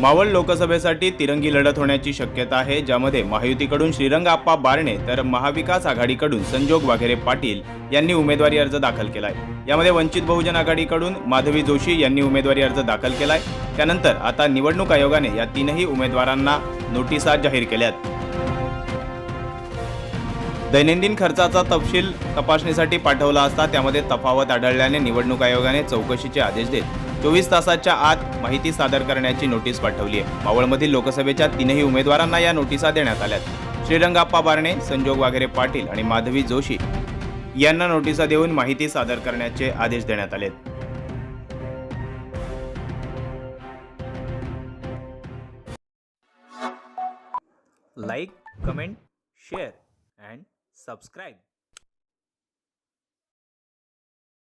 मावळ लोकसभेसाठी तिरंगी लढत होण्याची शक्यता आहे ज्यामध्ये महायुतीकडून श्रीरंग आप्पा बारणे तर महाविकास आघाडीकडून संजोग वाघेरे पाटील यांनी उमेदवारी अर्ज दाखल केलाय. यामध्ये वंचित बहुजन आघाडीकडून माधवी जोशी यांनी उमेदवारी अर्ज दाखल केलाय. त्यानंतर आता निवडणूक आयोगाने या तीनही उमेदवारांना नोटिसा जाहीर केल्यात. दैनंदिन खर्चाचा तपशील तपासणीसाठी पाठवला असता त्यामध्ये तफावत आढळल्याने निवडणूक आयोगाने चौकशीचे आदेश देत चोवीस तासाच्या आत माहिती सादर करण्याची नोटीस पाठवली आहे. मावळमधील लोकसभेच्या तीनही उमेदवारांना या नोटिसा देण्यात आल्यात. श्रीरंगाप्पा बारणे संजोग वाघेरे पाटील आणि माधवी जोशी यांना नोटिसा देऊन माहिती सादर करण्याचे आदेश देण्यात आलेत. Like comment share and subscribe.